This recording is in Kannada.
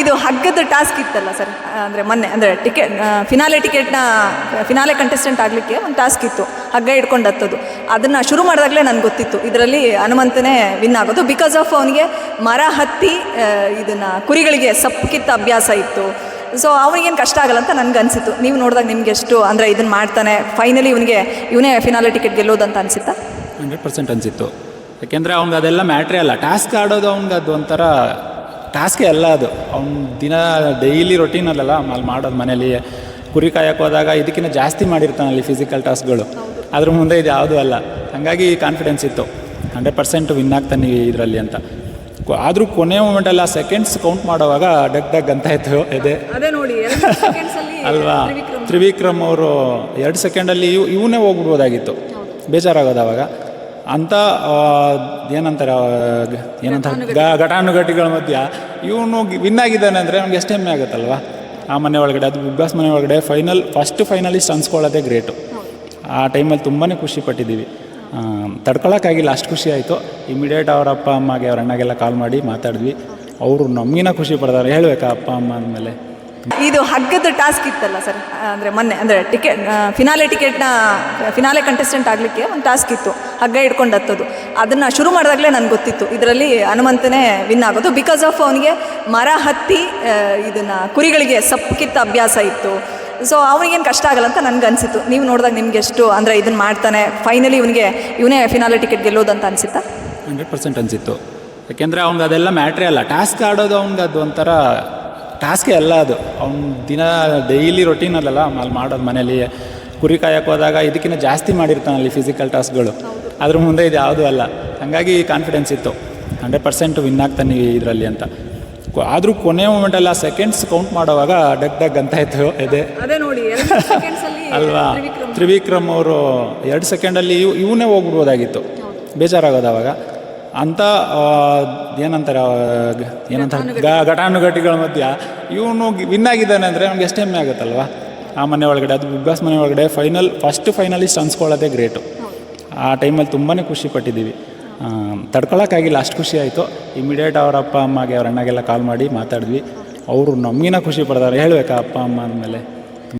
ಇದು ಹಗ್ಗದ ಟಾಸ್ಕ್ ಇತ್ತಲ್ಲ ಸರ್ ಅಂದರೆ ಮೊನ್ನೆ, ಅಂದರೆ ಟಿಕೆಟ್ ಫಿನಾಲೆ ಟಿಕೆಟ್ನ ಫಿನಾಲೆ ಕಂಟೆಸ್ಟೆಂಟ್ ಆಗಲಿಕ್ಕೆ ಒಂದು ಟಾಸ್ಕ್ ಇತ್ತು, ಹಗ್ಗ ಇಟ್ಕೊಂಡು ಹತ್ತೋದು. ಅದನ್ನು ಶುರು ಮಾಡಿದಾಗಲೇ ನನಗೆ ಗೊತ್ತಿತ್ತು. ಇದರಲ್ಲಿ ಹನುಮಂತನೇ ವಿನ್ ಆಗೋದು. ಬಿಕಾಸ್ ಆಫ್ ಅವನಿಗೆ ಮರ ಹತ್ತಿ ಇದನ್ನು ಕುರಿಗಳಿಗೆ ಸಪ್ಪು ಕಿತ್ತ ಅಭ್ಯಾಸ ಇತ್ತು. ಸೊ ಅವನಿಗೇನು ಕಷ್ಟ ಆಗಲ್ಲ ಅಂತ ನನಗೆ ಅನಿಸಿತ್ತು. ನೀವು ನೋಡಿದಾಗ ನಿಮ್ಗೆ ಎಷ್ಟು, ಅಂದರೆ ಇದನ್ನು ಮಾಡ್ತಾನೆ ಫೈನಲಿ ಇವನಿಗೆ, ಇವನೇ ಫಿನಾಲೆ ಟಿಕೆಟ್ ಗೆಲ್ಲೋದು ಅಂತ ಅನಿಸುತ್ತಾ? ಹಂಡ್ರೆಡ್ ಪರ್ಸೆಂಟ್ ಅನಿಸಿತ್ತು. ಯಾಕೆಂದರೆ ಅವ್ನಿಗೆ ಅದೆಲ್ಲ ಮ್ಯಾಟ್ರೇ ಅಲ್ಲ. ಟಾಸ್ಕ್ ಆಡೋದು ಅವ್ನಿಗೆ ಅದು ಒಂಥರ ಟಾಸ್ಕೇ ಅಲ್ಲ ಅದು. ಅವ್ನು ದಿನ ಡೈಲಿ ರೊಟೀನ್ ಅಲ್ಲಲ್ಲ ಅಲ್ಲಿ ಮಾಡೋದು ಮನೇಲಿ. ಕುರಿ ಕಾಯಕ್ಕೆ ಹೋದಾಗ ಇದಕ್ಕಿಂತ ಜಾಸ್ತಿ ಮಾಡಿರ್ತಾನಲ್ಲಿ ಫಿಸಿಕಲ್ ಟಾಸ್ಕ್ಗಳು ಅದ್ರ ಮುಂದೆ ಇದು ಯಾವುದೂ ಅಲ್ಲ. ಹಾಗಾಗಿ ಕಾನ್ಫಿಡೆನ್ಸ್ ಇತ್ತು. ಹಂಡ್ರೆಡ್ ಪರ್ಸೆಂಟ್ ವಿನ್ ಆಗ್ತಾನೆ ಇದರಲ್ಲಿ ಅಂತ. ಆದರೂ ಕೊನೆ ಮೂಮೆಂಟಲ್ಲ ಸೆಕೆಂಡ್ಸ್ ಕೌಂಟ್ ಮಾಡುವಾಗ ಡಗ್ ಡಗ್ ಅಂತ ಇತ್ತು ಇದೆ ಅದೇ ನೋಡಿ ಅಲ್ವಾ? ತ್ರಿವಿಕ್ರಮ್. ಅವರು ಎರಡು ಸೆಕೆಂಡಲ್ಲಿ ಇವ್ ಇವನೇ ಹೋಗ್ಬಿಡ್ಬೋದಾಗಿತ್ತು. ಬೇಜಾರಾಗೋದು ಅವಾಗ. ಆ, ಏನಂತಾರೆ ಏನಂತ ಘಟಾನುಘಟಿಗಳ ಮಧ್ಯ ಇವನು ವಿನ್ ಆಗಿದ್ದಾನೆ ಅಂದರೆ ಅವ್ನಿಗೆ ಎಷ್ಟು ಹೆಮ್ಮೆ ಆಗುತ್ತಲ್ವಾ? ಆ ಮನೆ ಒಳಗಡೆ ಅದು ಬಿಗ್ ಬಾಸ್ ಮನೆ ಒಳಗಡೆ ಫೈನಲ್ ಫಸ್ಟ್ ಫೈನಲಿಸ್ಟ್ ಅನ್ಸ್ಕೊಳ್ಳೋದೇ ಗ್ರೇಟು ಆ ಟೈಮಲ್ಲಿ ತುಂಬಾ ಖುಷಿ ಪಟ್ಟಿದ್ದೀವಿ. ಅಷ್ಟು ಖುಷಿ ಆಯಿತು. ಇಮಿಡಿಯೇಟ್ ಅವರ ಅಪ್ಪ ಅಮ್ಮಗೆ ಅವ್ರ ಅಣ್ಣಗೆಲ್ಲ ಕಾಲ್ ಮಾಡಿ ಮಾತಾಡಿದ್ವಿ. ಅವರು ನಮಗಿನ ಖುಷಿ ಪಡ್ತಾರೆ ಹೇಳಬೇಕಾ ಅಪ್ಪ ಅಮ್ಮ ಅಂದಮೇಲೆ? ಇದು ಹಗ್ಗದ ಟಾಸ್ಕ್ ಇತ್ತಲ್ಲ ಸರ್ ಅಂದರೆ ಮೊನ್ನೆ, ಅಂದರೆ ಟಿಕೆಟ್ ಫಿನಾಲೆ ಟಿಕೆಟ್ನ ಫಿನಾಲೆ ಕಂಟೆಸ್ಟೆಂಟ್ ಆಗಲಿಕ್ಕೆ ಒಂದು ಟಾಸ್ಕ್ ಇತ್ತು, ಹಗ್ಗ ಇಟ್ಕೊಂಡು ಹತ್ತೋದು. ಅದನ್ನು ಶುರು ಮಾಡಿದಾಗಲೇ ನನಗೆ ಗೊತ್ತಿತ್ತು. ಇದರಲ್ಲಿ ಹನುಮಂತನೇ ವಿನ್ ಆಗೋದು. ಬಿಕಾಸ್ ಆಫ್ ಅವನಿಗೆ ಮರ ಹತ್ತಿ ಇದನ್ನು ಕುರಿಗಳಿಗೆ ಸಪ್ಪು ಕಿತ್ತ ಅಭ್ಯಾಸ ಇತ್ತು. ಸೊ ಅವನಿಗೇನು ಕಷ್ಟ ಆಗಲ್ಲ ಅಂತ ನನಗೆ ಅನಿಸಿತ್ತು. ನೀವು ನೋಡಿದಾಗ ನಿಮ್ಗೆ ಎಷ್ಟು, ಅಂದರೆ ಇದನ್ನು ಮಾಡ್ತಾನೆ ಫೈನಲಿ ಇವನಿಗೆ, ಇವನೇ ಫಿನಾಲೆ ಟಿಕೆಟ್ ಗೆಲ್ಲೋದು ಅಂತ ಅನಿಸುತ್ತಾ? ಹಂಡ್ರೆಡ್ ಪರ್ಸೆಂಟ್ ಅನಿಸಿತ್ತು. ಯಾಕೆಂದರೆ ಅವ್ನಿಗೆ ಅದೆಲ್ಲ ಮ್ಯಾಟ್ರೇ ಅಲ್ಲ. ಟಾಸ್ಕ್ ಆಡೋದು ಅವ್ನಿಗೆ ಅದು ಒಂಥರ ಟಾಸ್ಕೇ ಅಲ್ಲ ಅದು. ಅವ್ನ ದಿನ ಡೈಲಿ ರೊಟೀನ್ ಅಲ್ಲಲ್ಲ ಅಲ್ಲಿ ಮಾಡೋದು ಮನೇಲಿ. ಕುರಿ ಕಾಯಕ್ಕೆ ಹೋದಾಗ ಇದಕ್ಕಿಂತ ಜಾಸ್ತಿ ಮಾಡಿರ್ತಾನಲ್ಲಿ ಫಿಸಿಕಲ್ ಟಾಸ್ಕ್ಗಳು ಅದ್ರ ಮುಂದೆ ಇದು ಯಾವುದೂ ಅಲ್ಲ. ಹಾಗಾಗಿ ಕಾನ್ಫಿಡೆನ್ಸ್ ಇತ್ತು. ಹಂಡ್ರೆಡ್ ಪರ್ಸೆಂಟ್ ವಿನ್ ಆಗ್ತಾನೆ ಇದರಲ್ಲಿ ಅಂತ. ಆದರೂ ಕೊನೆ ಮೂಮೆಂಟಲ್ಲ ಸೆಕೆಂಡ್ಸ್ ಕೌಂಟ್ ಮಾಡುವಾಗ ಡಗ್ ಡಗ್ ಅಂತ ಇತ್ತು ಇದೆ ಅದೇ ನೋಡಿ ಅಲ್ವಾ? ತ್ರಿವಿಕ್ರಮ್. ಅವರು ಎರಡು ಸೆಕೆಂಡಲ್ಲಿ ಇವು ಇವನೇ ಹೋಗ್ಬಿಡ್ಬೋದಾಗಿತ್ತು. ಬೇಜಾರಾಗೋದು ಅವಾಗ. ಅಂತ ಏನಂತಾರೆ ಏನಂತ ಘಟಾನುಘಟಿಗಳ ಮಧ್ಯ ಇವನು ವಿನ್ ಆಗಿದ್ದಾನೆ ಅಂದರೆ ಅವ್ನಿಗೆ ಎಷ್ಟು ಹೆಮ್ಮೆ ಆಗುತ್ತಲ್ವಾ? ಆ ಮನೆ ಒಳಗಡೆ, ಅದು ಬಿಗ್ ಬಾಸ್ ಮನೆ ಒಳಗಡೆ ಫೈನಲ್ ಫಸ್ಟ್ ಫೈನಲಿಸ್ಟ್ ಅನ್ಸ್ಕೊಳ್ಳೋದೇ ಗ್ರೇಟು ಆ ಟೈಮಲ್ಲಿ ತುಂಬಾ ಖುಷಿ ಪಟ್ಟಿದ್ದೀವಿ. ತಡ್ಕೊಳಕ್ಕಾಗಿಲ್ಲ, ಅಷ್ಟು ಖುಷಿ ಆಯಿತು. ಇಮಿಡಿಯೇಟ್ ಅವ್ರ ಅಪ್ಪ, ಅಮ್ಮಗೆ, ಅವ್ರ ಅಣ್ಣಗೆಲ್ಲ ಕಾಲ್ ಮಾಡಿ ಮಾತಾಡಿದ್ವಿ. ಅವರು ನಮಗಿನ ಖುಷಿ ಪಡ್ತಾರೆ ಹೇಳಬೇಕಾ ಅಪ್ಪ, ಅಮ್ಮ ಅಂದಮೇಲೆ?